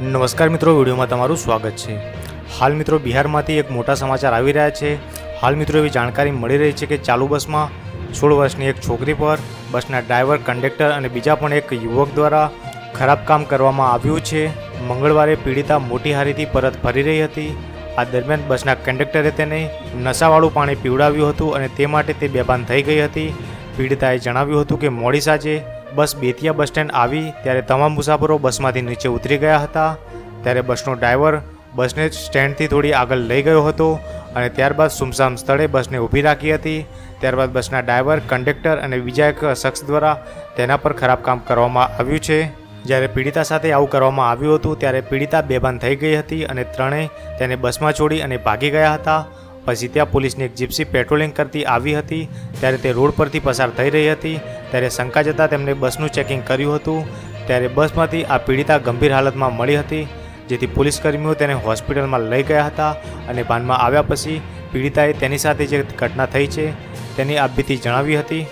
નમસ્કાર મિત્રો, વિડીયોમાં તમારું સ્વાગત છે. હાલ મિત્રો, બિહારમાંથી એક મોટા સમાચાર આવી રહ્યા છે. હાલ મિત્રો, એવી જાણકારી મળી રહી છે કે ચાલુ બસમાં સોળ વર્ષની એક છોકરી પર બસના ડ્રાઈવર, કંડક્ટર અને બીજા પણ એક યુવક દ્વારા ખરાબ કામ કરવામાં આવ્યું છે. મંગળવારે પીડિતા મોટી હારીથી પરત ફરી રહી હતી. આ દરમિયાન બસના કંડક્ટરે તેને નશાવાળું પાણી પીવડાવ્યું હતું અને તે માટે તે બેભાન થઈ ગઈ હતી. પીડિતાએ જણાવ્યું હતું કે મોડી સાંજે બસ બેતિયા બસ સ્ટેન્ડ આવી, ત્યારે તમામ મુસાફરો બસમાંથી નીચે ઉતરી ગયા હતા. ત્યારે બસનો ડ્રાઈવર બસને સ્ટેન્ડથી થોડી આગળ લઈ ગયો હતો અને ત્યારબાદ સુમસામ સ્થળે બસને ઊભી રાખી હતી. ત્યારબાદ બસના ડ્રાઈવર, કંડક્ટર અને બીજા એક શખ્સ દ્વારા તેના પર ખરાબ કામ કરવામાં આવ્યું છે. જ્યારે પીડિતા સાથે આવું કરવામાં આવ્યું હતું, ત્યારે પીડિતા બેભાન થઈ ગઈ હતી અને ત્રણેય તેને બસમાં છોડી અને ભાગી ગયા હતા. પછી ત્યાં પોલીસની એક જીપ્સી પેટ્રોલિંગ કરતી આવી હતી. ત્યારે તે રોડ પરથી પસાર થઈ રહી હતી. ત્યારે શંકા જતાં તેમણે બસનું ચેકિંગ કર્યું હતું. ત્યારે બસમાંથી આ પીડિતા ગંભીર હાલતમાં મળી હતી, જેથી પોલીસ કર્મીઓ તેને હોસ્પિટલમાં લઈ ગયા હતા અને ભાનમાં આવ્યા પછી પીડિતાએ તેની સાથે જે ઘટના થઈ છે તેની આબીતી જણાવી હતી.